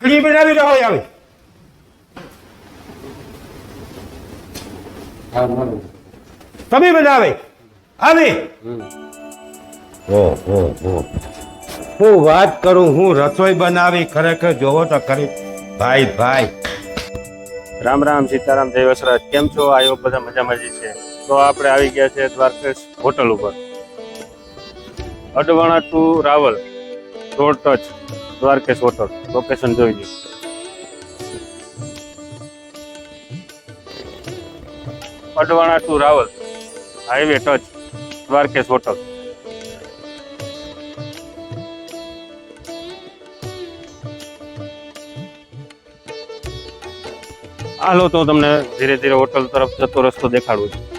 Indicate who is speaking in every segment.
Speaker 1: ભાખરી બનાવી રહ્યો આવે તમે બનાવે આવે હું વાત કરું હું રસોઈ બનાવી ખરેખર જોવો તો ખરી. ભાઈ ભાઈ.
Speaker 2: રામ રામ સીતારામ જય વસરાજ. કેમ છો? આયો બધા મજામાં જ છે. તો આપણે આવી ગયા છે દ્વારકેશ હોટલ ઉપર. Advana to Raval. Road touch Dwarkesh hotel location જોઈ લો Advana to Raval. Highway touch Dwarkesh hotel હાલો, તો તમને ધીરે ધીરે હોટલ તરફ જતો રસ્તો દેખાડું છું.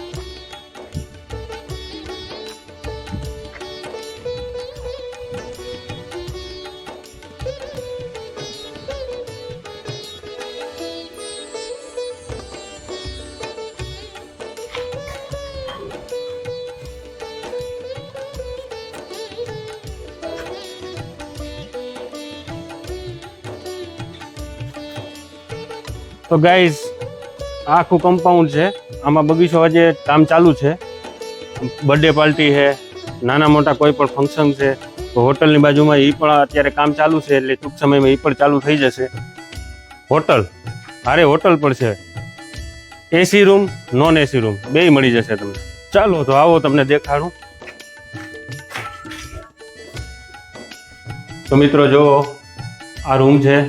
Speaker 2: તો ગાઈઝ આખું કમ્પાઉન્ડ છે. આમાં બગીચો આજે કામ ચાલુ છે. બર્થડે પાર્ટી છે નાના મોટા કોઈ પણ ફંક્શન છે તો હોટલની બાજુમાં એ પણ અત્યારે કામ ચાલુ છે એટલે ટૂંક સમયમાં એ પણ ચાલુ થઈ જશે. હોટલ અરે હોટલ પણ છે. AC room non AC room બેય મળી જશે તમને. ચાલો તો આવો તમને દેખાડું. તો મિત્રો જો આ રૂમ છે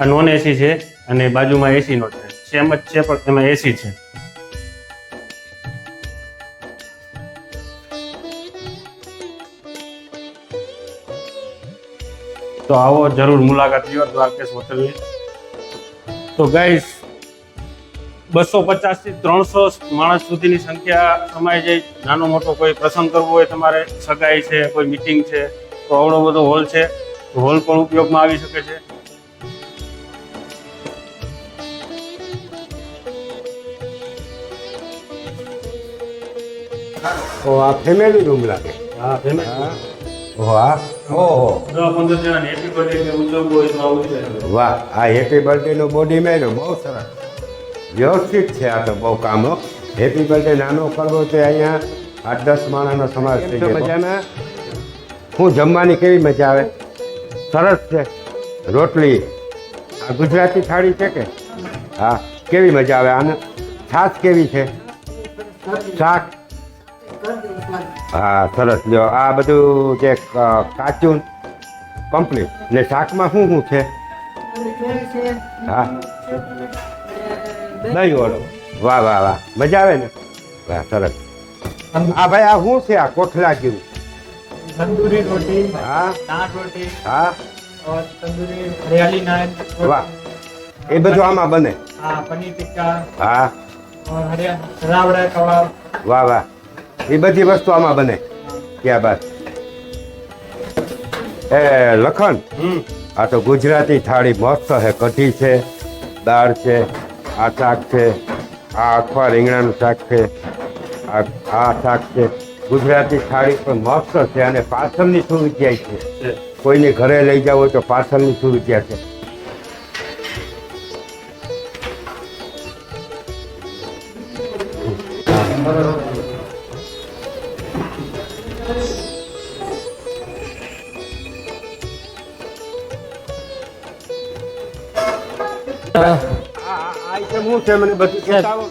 Speaker 2: આ નોન એસી છે. અને બાજુમાં એસી નો છે. સેમ જ છે, પણ એમાં એસી છે. તો આવો જરૂર મુલાકાત લ્યો દ્વારકેશ હોટલની. તો ગાઈસ બસો પચાસથી ત્રણસો માણસ સુધીની સંખ્યા સમાય જાય. નાનો મોટો કોઈ પ્રસંગ કરવો હોય તમારે, સગાઈ છે, કોઈ મિટિંગ છે, તો આવડો બધો હોલ છે. હોલ પણ ઉપયોગમાં આવી શકે છે.
Speaker 1: ઓ આ ફેમિલી રૂમ લાગે.
Speaker 2: હા famous.
Speaker 1: હા. ઓહો. વાહ આ હેપી બર્થડે બોડી મેર્યું બહુ સરસ. વ્યવસ્થિત છે આ તો બહુ કામો હેપી બર્થડે નાનો કરવો છે અહીંયા. આઠ દસ માણસનો સમાવેશ થઈ જાય મજાના હું જમવાની કેવી મજા આવે? સરસ છે. રોટલી. આ ગુજરાતી થાળી છે કે? હા કેવી મજા આવે? આને? છાશ કેવી છે? શાક? હા સરસ. જો આ બધું જે કાચું કમ્પ્લીટ ને શાકમાં શું શું છે? હા. નહીં ઓળો વાહ વાહ વાહ. મજા આવે ને? વાહ સરસ. આ ભાઈ આ શું છે? આ કોઠલા જેવું.
Speaker 3: તંદૂરી રોટી
Speaker 1: હા.
Speaker 3: નાન રોટી
Speaker 1: હા.
Speaker 3: ઓર હરિયાળી નાન
Speaker 1: વાહ. એ બધું આમાં બને?
Speaker 3: હા પનીર ટિક્કા
Speaker 1: હા.
Speaker 3: રાવડા કબાબ.
Speaker 1: વાહ વાહ. એ બધી વસ્તુ આમાં બને. ક્યાં બાદ એ લખન આ તો ગુજરાતી થાળી મસ્ત છે કઢી છે દાળ છે આ શાક છે આ અખવા રીંગણાનું શાક છે આ આ શાક છે. ગુજરાતી થાળી પણ મસ્ત છે અને પાર્સલની સુવિધા છે. કોઈને ઘરે લઈ જાવ તો પાર્સલની સુવિધા છે. શું છે મને બધું બતાવો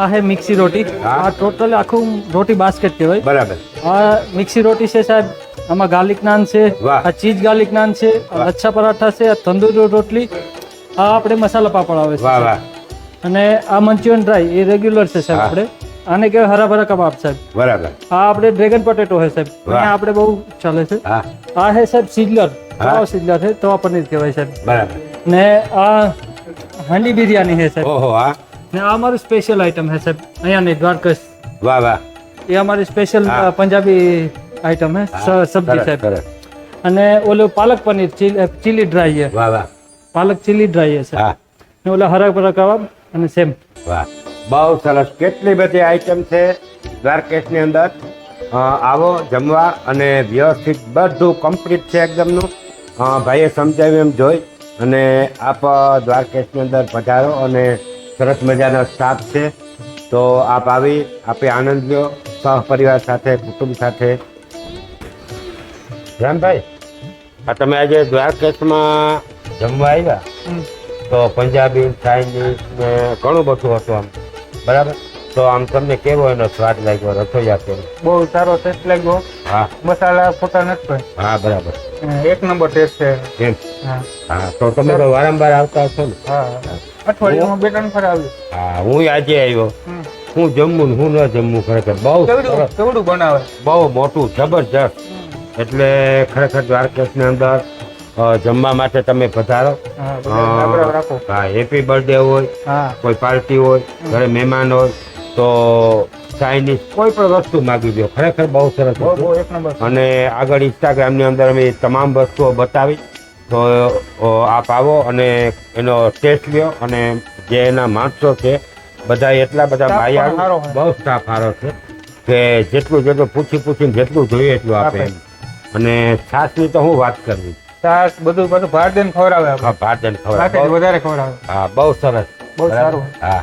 Speaker 3: આ હે મિક્સી રોટી. આ ટોટલ આખું રોટી બાસ્કેટ કહેવાય.
Speaker 1: બરાબર.
Speaker 3: આ મિક્સી રોટી છે સાહેબ આમાં ગાર્લિક નાન છે આ ચીઝ ગાર્લિક નાન છે. લચ્છા પરાઠા છે આ તંદૂરી રોટલી આ આપણે મસાલા પાપડ આવે છે અને આ મંચુરિયન ડ્રાય એ રેગ્યુલર છે સાહેબ આપણે. આને કહેવાય હરા ભરા કબાબ સાહેબ.
Speaker 1: બરાબર.
Speaker 3: આ આપણે ડ્રેગન પોટેટો છે સાહેબ. આપણે બહુ ચાલે છે.
Speaker 1: હા.
Speaker 3: આ હે સાહેબ સિઝલર
Speaker 1: હા.
Speaker 3: સિઝલર છે તવા પનીર કહેવાય સાહેબ.
Speaker 1: બરાબર.
Speaker 3: ને આ હાંડી બિરયાની છે સાહેબ.
Speaker 1: ઓહો હા.
Speaker 3: ને આ અમારું સ્પેશિયલ આઈટમ છે સાહેબ. અહીંયાની દ્વારકસ.
Speaker 1: વાહ વાહ.
Speaker 3: એ અમારી સ્પેશિયલ પંજાબી આઈટમ હે સબ્જી સાહેબ. અને ઓલું પાલક પનીર ચીલી ડ્રાય છે
Speaker 1: વાહ વાહ.
Speaker 3: પાલક ચીલી ડ્રાય છે
Speaker 1: હા.
Speaker 3: ને ઓલા હરા ભરા કબાબ અને સેમ
Speaker 1: વાહ. બહુ સરસ. કેટલી બધી આઈટમ છે દ્વારકેશની અંદર. આવો જમવા અને વ્યવસ્થિત બધું કમ્પ્લીટ છે એકદમનું. ભાઈએ સમજાવ્યું એમ જોઈ. અને આપ દ્વારકેશની અંદર પધારો અને સરસ મજાનો સ્ટાફ છે. તો આપ આવી આપે આનંદ લ્યો સહપરિવાર સાથે કુટુંબ સાથે. રામભાઈ આ તમે આજે દ્વારકેશમાં જમવા આવ્યા? તો પંજાબી ચાઇનીઝ ને ઘણું બધું હતું આમ. બરાબર? તો આમ તમને કેવો એનો સ્વાદ લાગ્યો રસોઈયા કેવો?
Speaker 3: બહુ સારો ટેસ્ટ લાગ્યો.
Speaker 1: હા.
Speaker 3: મસાલા ફોટા નથી કોઈ.
Speaker 1: હા બરાબર.
Speaker 3: એક નંબર ટેસ્ટ છે.
Speaker 1: એમ.
Speaker 3: હા.
Speaker 1: તો તમે તો વારંવાર આવતા હશો ને.
Speaker 3: હા. અઠવાડિયામાં બે ત્રણ ફર આવ્યું
Speaker 1: હા હું આજે આવ્યો. હું જમવું ને હું ન જમવું ખરેખર. બહુ
Speaker 3: કેવડું બનાવે?
Speaker 1: બહુ મોટું જબરજસ્ત. એટલે ખરેખર દ્વારકેશની અંદર જમવા માટે તમે પધારો.
Speaker 3: હા
Speaker 1: હેપી બર્થડે હોય કોઈ પાર્ટી હોય ઘરે મહેમાન હોય તો ચાઇનીઝ કોઈ પણ વસ્તુ માગી દો. ખરેખર બહુ સરસ અને આગળ ઇન્સ્ટાગ્રામની અંદર અમે તમામ વસ્તુઓ બતાવી. તો આપ આવો અને એનો ટેસ્ટ લ્યો. અને જે એના માણસો છે બધા એટલા બધા
Speaker 3: છે.
Speaker 1: બહુ સ્ટાફ સારો છે કે જેટલું જેટલું પૂછી પૂછીને જેટલું જોઈએ એટલું આપે. અને છાસની તો હું વાત કરવી.
Speaker 3: છાસ બધું બધું ભારદેન ખવડાવે
Speaker 1: હા ભારદેન ખવડાવે.
Speaker 3: વધારે ખવડાવે.
Speaker 1: હા બહુ સરસ.
Speaker 3: બહુ સારું.
Speaker 1: હા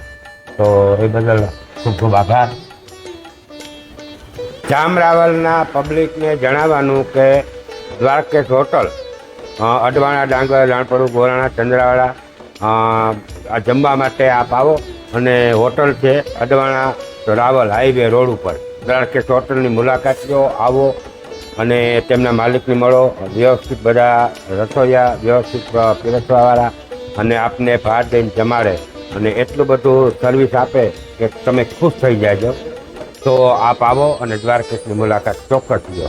Speaker 1: તો એ બદલ ખૂબ ખૂબ આભાર. જામરાવલના પબ્લિકને જણાવવાનું કે દ્વારકેશ હોટલ અડવાણા, ડાંગર, રાણપડું, ગોરાણા ચંદ્રાવાળા જમવા માટે આપ આવો અને હોટલ છે અડવાણા રાવલ હાઈવે રોડ ઉપર. દ્વારકેશ હોટલની મુલાકાત લો, આવો અને તેમના માલિકને મળો. વ્યવસ્થિત બધા રસોઈયા, વ્યવસ્થિત પીરસવાવાળા અને આપને ભાર દઈને જમાડે. અને એટલું બધું સર્વિસ આપે કે તમે ખુશ થઈ જાજો. તો આપ આવો અને દ્વારકેશની મુલાકાત ચોક્કસ લો